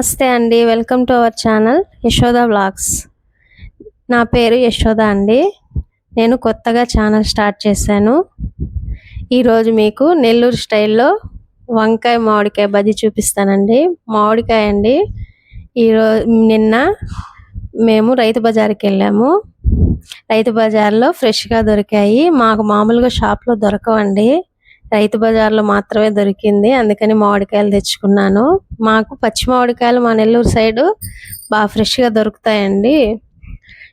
నమస్తే అండి. Welcome to our channel Yashoda vlogs నా పేరు యశోద అండి. నేను కొత్తగా ఛానల్ స్టార్ట్ చేశాను. ఈరోజు మీకు నెల్లూరు స్టైల్లో వంకాయ మామిడికాయ బజ్జీ చూపిస్తానండి. మామిడికాయ అండి. ఈరోజు నిన్న మేము రైతు బజార్కి వెళ్ళాము. రైతు బజార్లో ఫ్రెష్గా దొరికాయి. మాకు మామూలుగా షాప్లో దొరకవండి. రైతు బజార్లో మాత్రమే దొరికింది. అందుకని మామిడికాయలు తెచ్చుకున్నాను. మాకు పచ్చి మామిడికాయలు మా నెల్లూరు సైడు బాగా ఫ్రెష్గా దొరుకుతాయండి.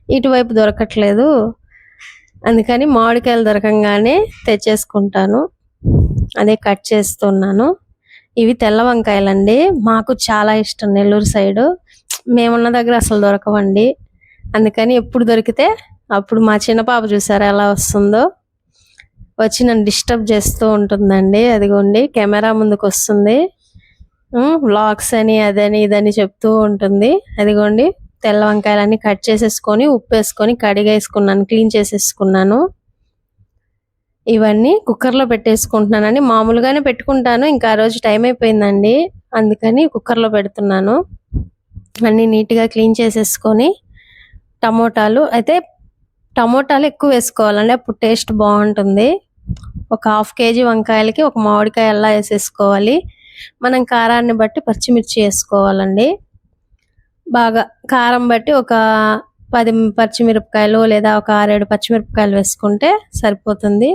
ఇటువైపు దొరకట్లేదు. అందుకని మామిడికాయలు దొరకంగానే తెచ్చేసుకుంటాను. అదే కట్ చేస్తున్నాను. ఇవి తెల్ల వంకాయలండి. మాకు చాలా ఇష్టం నెల్లూరు సైడు. మేమున్న దగ్గర అసలు దొరకవండి. అందుకని ఎప్పుడు దొరికితే అప్పుడు మా చిన్న పాప చూసారా ఎలా వస్తుందో. వచ్చి నన్ను డిస్టర్బ్ చేస్తూ ఉంటుందండి. అదిగోండి కెమెరా ముందుకు వస్తుంది వ్లాగ్స్ అని అదని ఇదని చెప్తూ ఉంటుంది. అదిగోండి తెల్ల వంకాయలన్నీ కట్ చేసేసుకొని ఉప్పు వేసుకొని కడిగేసుకున్నాను క్లీన్ చేసేసుకున్నాను. ఇవన్నీ కుక్కర్లో పెట్టేసుకుంటున్నానండి. మామూలుగానే పెట్టుకుంటాను ఇంకా ఆ రోజు టైం అయిపోయిందండి. అందుకని కుక్కర్లో పెడుతున్నాను. అన్నీ నీట్గా క్లీన్ చేసేసుకొని టమోటాలు అయితే టమోటాలు ఎక్కువ వేసుకోవాలండి. అప్పుడు టేస్ట్ బాగుంటుంది. ఒక హాఫ్ కేజీ వంకాయలకి ఒక మామిడికాయ అలా వేసేసుకోవాలి? మనం కారాన్ని బట్టి పచ్చిమిర్చి వేసుకోవాలండి. బాగా కారం బట్టి ఒక పది పచ్చిమిరపకాయలు లేదా ఒక ఆరేడు పచ్చిమిరపకాయలు వేసుకుంటే సరిపోతుంది.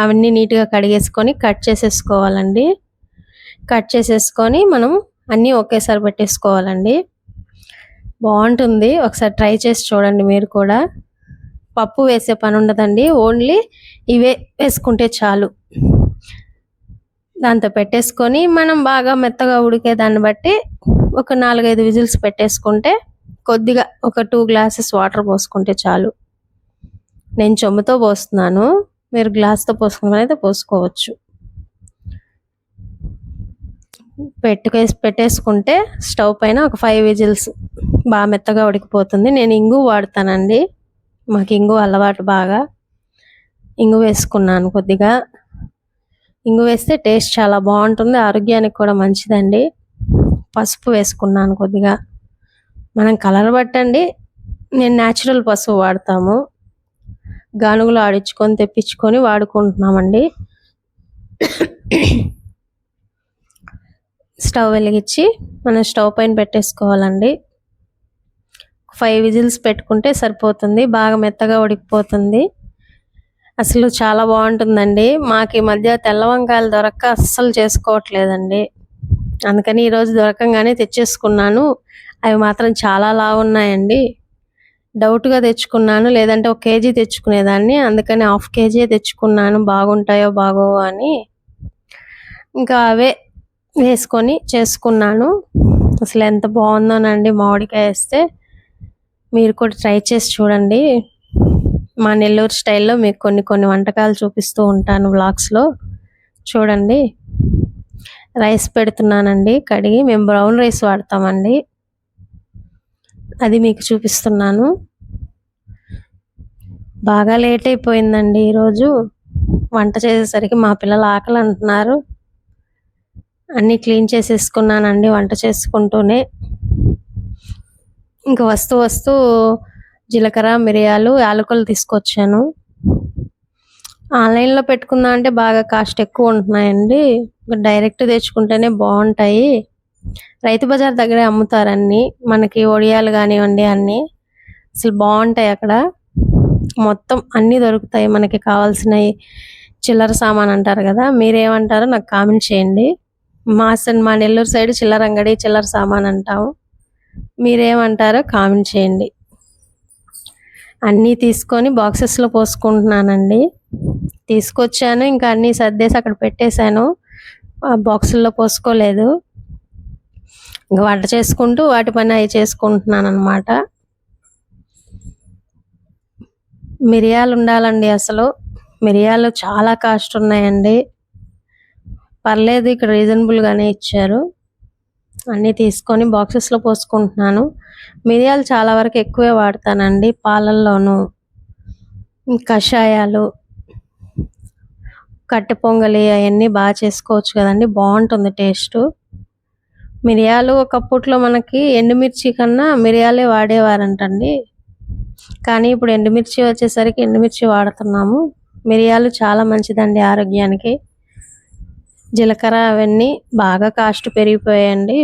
అవన్నీ నీట్గా కడిగేసుకొని కట్ చేసేసుకోవాలండి. కట్ చేసేసుకొని మనం అన్నీ ఒకేసారి పెట్టేసుకోవాలండి. బాగుంటుంది. ఒకసారి ట్రై చేసి చూడండి మీరు కూడా. పప్పు వేసే పని ఉండదండి. ఓన్లీ ఇవే వేసుకుంటే చాలు. దాంతో పెట్టేసుకొని మనం బాగా మెత్తగా ఉడికే దాన్ని బట్టి ఒక నాలుగైదు విజిల్స్ పెట్టేసుకుంటే కొద్దిగా ఒక టూ గ్లాసెస్ వాటర్ పోసుకుంటే చాలు. నేను చెమ్ముతో పోస్తున్నాను. మీరు గ్లాస్తో పోసుకుని అయితే పోసుకోవచ్చు. పెట్టుకేసి పెట్టేసుకుంటే స్టవ్ పైన ఒక ఫైవ్ విజిల్స్ బాగా మెత్తగా ఉడికిపోతుంది. నేను ఇంగు వాడతానండి. మాకు ఇంగు అలవాటు బాగా. ఇంగు వేసుకున్నాను కొద్దిగా. ఇంగు వేస్తే టేస్ట్ చాలా బాగుంటుంది ఆరోగ్యానికి కూడా మంచిదండి. పసుపు వేసుకున్నాను కొద్దిగా. మనం కలర్ పట్టండి నేను న్యాచురల్ పసుపు వాడతాము. గానుగులు ఆడించుకొని తెప్పించుకొని వాడుకుంటున్నామండి. స్టవ్ వెలిగించి మనం స్టవ్ పైన పెట్టేసుకోవాలండి. ఫైవ్ విజిల్స్ పెట్టుకుంటే సరిపోతుంది. బాగా మెత్తగా ఉడికిపోతుంది. అసలు చాలా బాగుంటుందండి. మాకు ఈ మధ్య తెల్ల వంకాయలు దొరక్క అస్సలు చేసుకోవట్లేదండి. అందుకని ఈరోజు దొరకంగానే తెచ్చేసుకున్నాను. అవి మాత్రం చాలా లావున్నాయండి. డౌట్గా తెచ్చుకున్నాను. లేదంటే ఒక కేజీ తెచ్చుకునేదాన్ని. అందుకని హాఫ్ కేజీ తెచ్చుకున్నాను. బాగుంటాయో బాగోవో అని. ఇంకా అవే వేసుకొని చేసుకున్నాను. అసలు ఎంత బాగుందోనండి మామిడికాయ వేస్తే. మీరు కూడా ట్రై చేసి చూడండి. మా నెల్లూరు స్టైల్లో మీకు కొన్ని కొన్ని వంటకాలు చూపిస్తూ ఉంటాను వ్లాగ్స్లో చూడండి. రైస్ పెడుతున్నానండి కడిగి మేము బ్రౌన్ రైస్ వాడతామండి. అది మీకు చూపిస్తున్నాను. బాగా లేట్ అయిపోయిందండి ఈరోజు. వంట చేసేసరికి మా పిల్లలు ఆకలి అంటున్నారు అన్నీ క్లీన్ చేసేసుకున్నానండి వంట చేసుకుంటూనే. ఇంకా వస్తూ వస్తూ జీలకర్ర మిరియాలు యాలకులు తీసుకొచ్చాను. ఆన్లైన్లో పెట్టుకుందా అంటే బాగా కాస్ట్ ఎక్కువ ఉంటున్నాయండి. డైరెక్ట్ తెచ్చుకుంటేనే బాగుంటాయి. రైతు బజార్ దగ్గరే అమ్ముతారన్ని మనకి ఒడియాలు కానివ్వండి అన్నీ. అసలు బాగుంటాయి అక్కడ. మొత్తం అన్నీ దొరుకుతాయి మనకి కావాల్సినవి చిల్లర సామాన్ అంటారు కదా మీరేమంటారో నాకు కామెంట్ చేయండి. మా మా నెల్లూరు సైడ్ చిల్లర అంగడి చిల్లర సామాన్ అంటాము. మీరేమంటారో కామెంట్ చేయండి. అన్నీ తీసుకొని బాక్సెస్లో పోసుకుంటున్నానండి. తీసుకొచ్చాను ఇంకా అన్నీ సర్దేసి అక్కడ పెట్టేశాను. బాక్సుల్లో పోసుకోలేదు. ఇంకా వంట చేసుకుంటూ వాటి పని అవి చేసుకుంటున్నాను అనమాట మిరియాలు ఉండాలండి అసలు. మిరియాలు చాలా కాస్ట్ ఉన్నాయండి. పర్లేదు ఇక్కడ రీజనబుల్గానే ఇచ్చారు. అన్నీ తీసుకొని బాక్సెస్లో పోసుకుంటున్నాను. మిరియాలు చాలా వరకు ఎక్కువే వాడతానండి పాలల్లోనూ. కషాయాలు కట్టె పొంగలి అవన్నీ బాగా చేసుకోవచ్చు కదండి బాగుంటుంది టేస్ట్. మిరియాలు ఒకప్పట్లో మనకి ఎండుమిర్చి కన్నా మిరియాలే వాడేవారంటండి. కానీ ఇప్పుడు ఎండుమిర్చి వచ్చేసరికి ఎండుమిర్చి వాడుతున్నాము. మిరియాలు చాలా మంచిదండి ఆరోగ్యానికి. జీలకర్ర అవన్నీ బాగా కాస్ట్ పెరిగిపోయాయండి.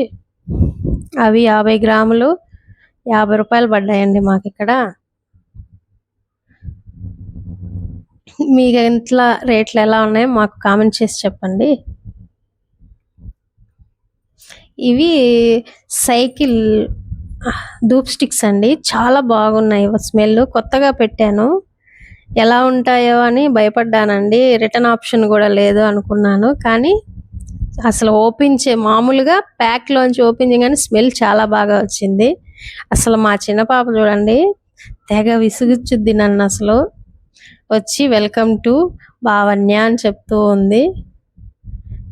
అవి యాభై గ్రాములు యాభై రూపాయలు పడ్డాయండి మాకు ఇక్కడ మీ ఇంట్లో రేట్లు ఎలా ఉన్నాయో మాకు కామెంట్ చేసి చెప్పండి. ఇవి సైకిల్ ధూప్ స్టిక్స్ అండి. చాలా బాగున్నాయి. స్మెల్ కొత్తగా పెట్టాను. ఎలా ఉంటాయో అని భయపడ్డానండి. రిటర్న్ ఆప్షన్ కూడా లేదు అనుకున్నాను. కానీ అసలు ఓపెన్ చే మామూలుగా ప్యాక్లోంచి ఓపెన్ చేయగానే స్మెల్ చాలా బాగా వచ్చింది. అసలు మా చిన్న పాప చూడండి తెగ విసుగుచ్చుద్ది నన్ను అసలు. వచ్చి వెల్కమ్ టు భావన్య అని చెప్తూ ఉంది.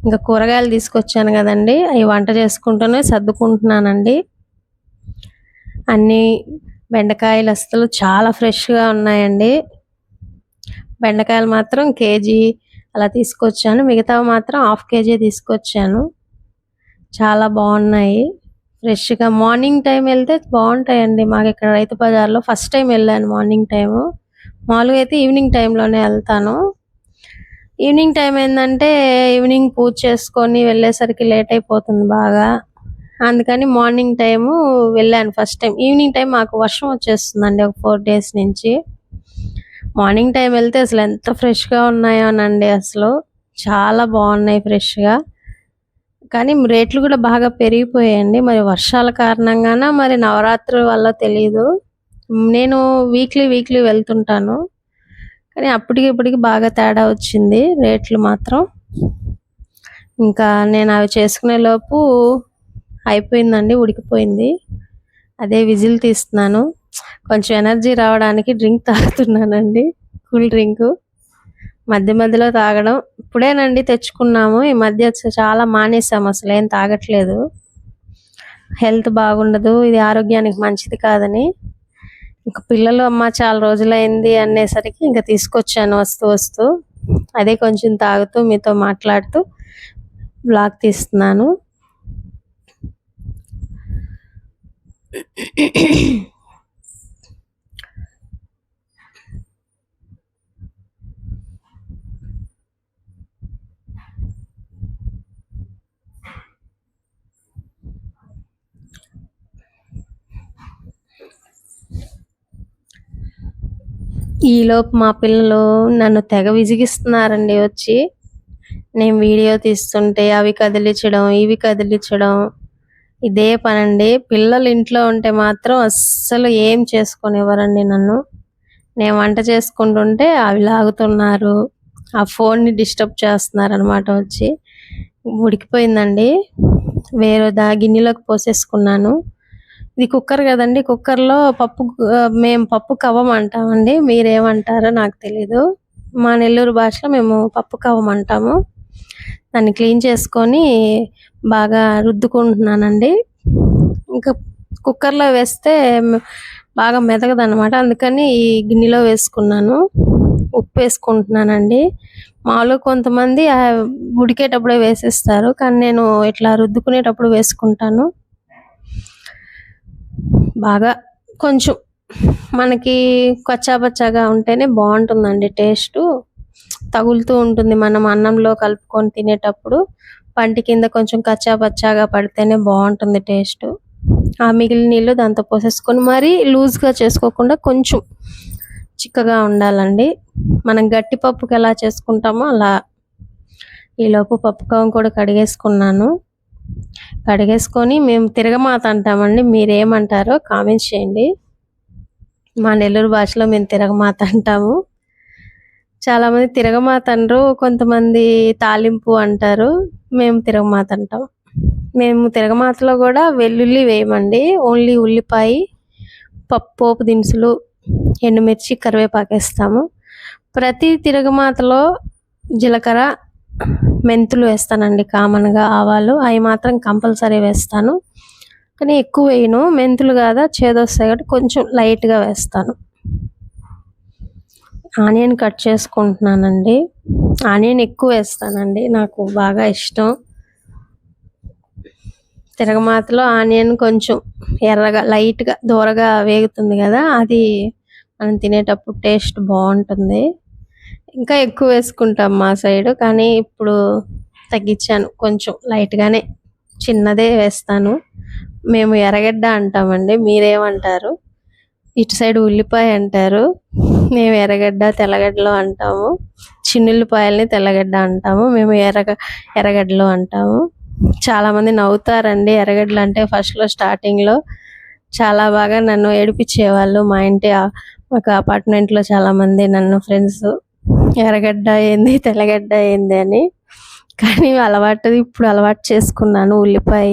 ఇంకా కూరగాయలు తీసుకొచ్చాను కదండి. అవి వంట చేసుకుంటూనే సర్దుకుంటున్నానండి. అన్నీ బెండకాయలు అసలు చాలా ఫ్రెష్గా ఉన్నాయండి. బెండకాయలు మాత్రం కేజీ అలా తీసుకొచ్చాను. మిగతావి మాత్రం హాఫ్ కేజీ తీసుకొచ్చాను. చాలా బాగున్నాయి. ఫ్రెష్గా మార్నింగ్ టైం వెళ్తే బాగుంటాయండి. మాకు ఇక్కడ రైతు బజార్లో ఫస్ట్ టైం వెళ్ళాను మార్నింగ్ టైము. మామూలుగా అయితే ఈవినింగ్ టైంలోనే వెళ్తాను. ఈవినింగ్ టైం ఏంటంటే ఈవినింగ్ పూజ చేసుకొని వెళ్ళేసరికి లేట్ అయిపోతుంది బాగా. అందుకని మార్నింగ్ టైము వెళ్ళాను ఫస్ట్ టైం. ఈవినింగ్ టైం మాకు వర్షం వచ్చేస్తుందండి ఒక ఫోర్ డేస్ నుంచి. మార్నింగ్ టైం వెళ్తే అసలు ఎంత ఫ్రెష్గా ఉన్నాయోనండి అసలు. చాలా బాగున్నాయి ఫ్రెష్గా. కానీ రేట్లు కూడా బాగా పెరిగిపోయాయండి. మరి వర్షాల కారణంగాన మరి నవరాత్రి వల్ల తెలియదు నేను వీక్లీ వీక్లీ వెళ్తుంటాను. కానీ అప్పటికి ఇప్పటికి బాగా తేడా వచ్చింది రేట్లు మాత్రం. ఇంకా నేను అవి చేసుకునే లోపు అయిపోయిందండి ఉడికిపోయింది. అదే విజిల్ తీస్తున్నాను. కొంచెం ఎనర్జీ రావడానికి డ్రింక్ తాగుతున్నానండి. Cool drink. మధ్య మధ్యలో తాగడం. ఇప్పుడేనండి తెచ్చుకున్నాము. ఈ మధ్య చాలా మానేసాము. అసలు ఏం తాగట్లేదు. హెల్త్ బాగుండదు. ఇది ఆరోగ్యానికి మంచిది కాదని. ఇంకా పిల్లలు అమ్మ చాలా రోజులైంది అనేసరికి ఇంకా తీసుకొచ్చాను వస్తూ వస్తూ. అదే కొంచెం తాగుతూ మీతో మాట్లాడుతూ బ్లాగ్ తీస్తున్నాను. ఈలోపు మా పిల్లలు నన్ను తెగ విసిగిస్తున్నారండి వచ్చి. నేను వీడియో తీస్తుంటే అవి కదిలించడం ఇవి కదిలించడం. ఇదే పనండి. పిల్లలు ఇంట్లో ఉంటే మాత్రం అస్సలు ఏం చేసుకునేవారండి నన్ను. నేను వంట చేసుకుంటుంటే అవి లాగుతున్నారు. ఆ ఫోన్ని డిస్టర్బ్ చేస్తున్నారు అనమాట వచ్చి. ఉడికిపోయిందండి. వేరే దా గిన్నెలోకి పోసేసుకున్నాను. ఇది కుక్కర్ కదండి కుక్కర్లో పప్పు మేము పప్పు కవ్వం అంటామండి. మీరేమంటారో నాకు తెలీదు. మా నెల్లూరు భాషలో మేము పప్పు కవ్వం అంటాము. దాన్ని క్లీన్ చేసుకొని బాగా రుద్దుకుంటున్నానండి. ఇంకా కుక్కర్లో వేస్తే బాగా మెదగదన్నమాట. అందుకని ఈ గిన్నెలో వేసుకున్నాను. ఉప్పు వేసుకుంటున్నానండి. మామూలుగా కొంతమంది ఉడికేటప్పుడే వేసేస్తారు కానీ నేను ఇట్లా రుద్దుకునేటప్పుడు వేసుకుంటాను. బాగా కొంచెం మనకి కచ్చాపచ్చాగా ఉంటేనే బాగుంటుందండి టేస్ట్. తగులుతూ ఉంటుంది మనం అన్నంలో కలుపుకొని తినేటప్పుడు. పంటి కింద కొంచెం కచ్చాపచ్చాగా పడితేనే బాగుంటుంది టేస్ట్. ఆ మిగిలిన నీళ్ళు దాంతో పోసేసుకొని మరీ లూజ్గా చేసుకోకుండా కొంచెం చిక్కగా ఉండాలండి. మనం గట్టి పప్పుకి ఎలా చేసుకుంటామో అలా. ఈలోపు పప్పు కవం కూడా కడిగేసుకున్నాను. కడిగేసుకొని మేము తిరగమాత అంటామండి. మీరేమంటారో కామెంట్స్ చేయండి. మా నెల్లూరు భాషలో మేము తిరగమాత అంటాము. చాలామంది తిరగమాత అనరు కొంతమంది తాలింపు అంటారు. మేము తిరగమాత అంటాం. మేము తిరగమాతలో కూడా వెల్లుల్లి వేయమండి. ఓన్లీ ఉల్లిపాయ పప్పు పోపు దినుసులు ఎండుమిర్చి కరివేపాకు వేస్తాము. ప్రతి తిరగమాతలో జీలకర్ర మెంతులు వేస్తానండి కామన్గా ఆవాలు. అవి మాత్రం కంపల్సరీ వేస్తాను. కానీ ఎక్కువ వేయను. మెంతులు కాదా చేదొస్తాయి కాబట్టి కొంచెం లైట్గా వేస్తాను. ఆనియన్ కట్ చేసుకుంటున్నానండి. ఆనియన్ ఎక్కువ వేస్తానండి. నాకు బాగా ఇష్టం. తిరగమాతలో ఆనియన్ కొంచెం ఎర్రగా లైట్గా దూరగా వేగుతుంది కదా అది మనం తినేటప్పుడు టేస్ట్ బాగుంటుంది. ఇంకా ఎక్కువ వేసుకుంటాం మా సైడ్ కానీ ఇప్పుడు తగ్గించాను కొంచెం లైట్గానే చిన్నదే వేస్తాను. మేము ఎర్రగడ్డ అంటామండి మీరేమంటారు? ఇటు సైడ్ ఉల్లిపాయ అంటారు మేము ఎర్రగడ్డ తెల్లగడ్డలు అంటాము. చిన్నుల్లిపాయల్ని తెల్లగడ్డ అంటాము మేము ఎర్రగ ఎర్రగడ్డలు అంటాము. చాలామంది నవ్వుతారండి ఎర్రగడ్డలు అంటే ఫస్ట్లో స్టార్టింగ్లో చాలా బాగా నన్ను ఏడిపించేవాళ్ళు మా ఇంటి ఆ- మాకు అపార్ట్మెంట్లో చాలామంది నన్ను ఫ్రెండ్స్ ఎర్రగడ్డ ఏంది తెల్లగడ్డ ఏంది అని. కానీ అలవాటు ఇప్పుడు అలవాటు చేసుకున్నాను. ఉల్లిపాయ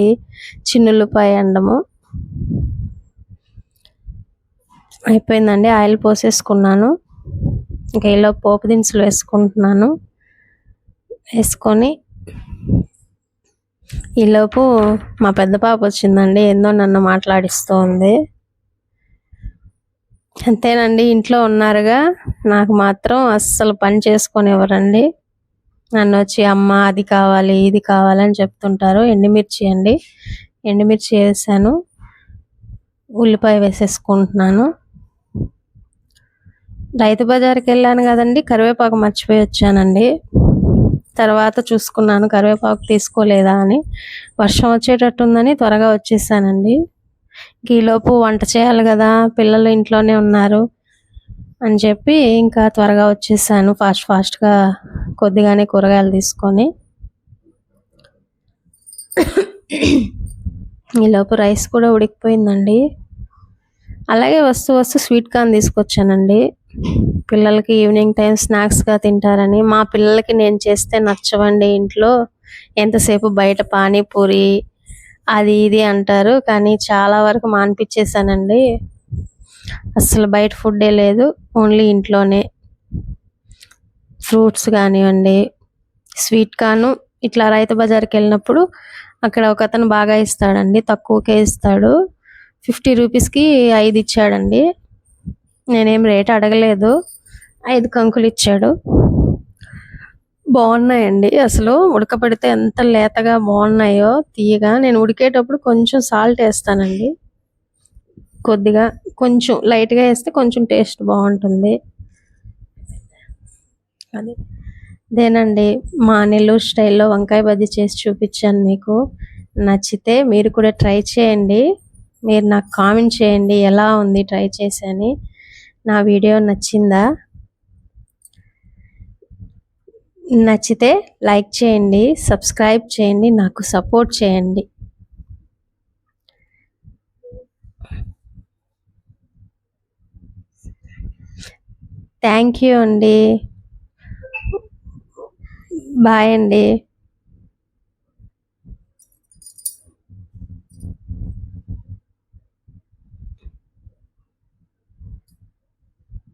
చిన్నుల్లిపాయ అండము. అయిపోయిందండి ఆయిల్ పోసేసుకున్నాను. ఇంకా ఇలా పోపు దినుసులు వేసుకుంటున్నాను. వేసుకొని ఈలోపు మా పెద్ద పాప వచ్చిందండి ఏందో నన్ను మాట్లాడిస్తూ ఉంది అంతేనండి ఇంట్లో ఉన్నారుగా. నాకు మాత్రం అస్సలు పని చేసుకొని ఎవరండి నన్ను వచ్చి అమ్మ అది కావాలి ఇది కావాలని చెప్తుంటారు. ఎండుమిర్చి అండి. ఎండుమిర్చి వేసాను. ఉల్లిపాయ వేసేసుకుంటున్నాను. రైతు బజార్కి వెళ్ళాను కదండి కరివేపాకు మర్చిపోయి వచ్చానండి. తర్వాత చూసుకున్నాను కరివేపాకు తీసుకోలేదా అని. వర్షం వచ్చేటట్టుందని త్వరగా వచ్చేసానండి. ఈలోపు వంట చేయాలి కదా పిల్లలు ఇంట్లోనే ఉన్నారు అని చెప్పి ఇంకా త్వరగా వచ్చేసాను ఫాస్ట్ ఫాస్ట్గా కొద్దిగానే కూరగాయలు తీసుకొని. ఈలోపు రైస్ కూడా ఉడికిపోయిందండి. అలాగే వస్తూ వస్తూ స్వీట్ కార్న్ తీసుకొచ్చానండి. పిల్లలకి ఈవినింగ్ టైం స్నాక్స్గా తింటారని. మా పిల్లలకి నేను చేస్తే నచ్చవండి ఇంట్లో. ఎంతసేపు బయట పానీపూరి అది ఇది అంటారు కానీ చాలా వరకు మానిపించేసానండి అసలు బయట ఫుడ్డే లేదు ఓన్లీ ఇంట్లోనే. ఫ్రూట్స్ కానివ్వండి స్వీట్ కార్న్ ఇట్లా రైతు బజార్కి వెళ్ళినప్పుడు అక్కడ ఒక అతను బాగా ఇస్తాడండి తక్కువకే ఇస్తాడు. ఫిఫ్టీ రూపీస్కి ఐదు ఇచ్చాడండి. నేనేం రేట్ అడగలేదు ఐదు కంకులు ఇచ్చాడు. బాగున్నాయండి. అసలు ఉడకబెడితే ఎంత లేతగా బాగున్నాయో తీయగా నేను ఉడికేటప్పుడు కొంచెం సాల్ట్ వేస్తానండి. కొద్దిగా కొంచెం లైట్గా వేస్తే కొంచెం టేస్ట్ బాగుంటుంది. అది అదేనండి మా నెల్లూరు స్టైల్లో వంకాయ బజ్జీ చేసి చూపించాను మీకు. నచ్చితే మీరు కూడా ట్రై చేయండి. మీరు నాకు కామెంట్ చేయండి ఎలా ఉంది ట్రై చేసని నా వీడియో నచ్చిందా? నచ్చితే లైక్ చేయండి సబ్స్క్రైబ్ చేయండి నాకు సపోర్ట్ చేయండి. థ్యాంక్ యూ అండి. బాయ్ అండి.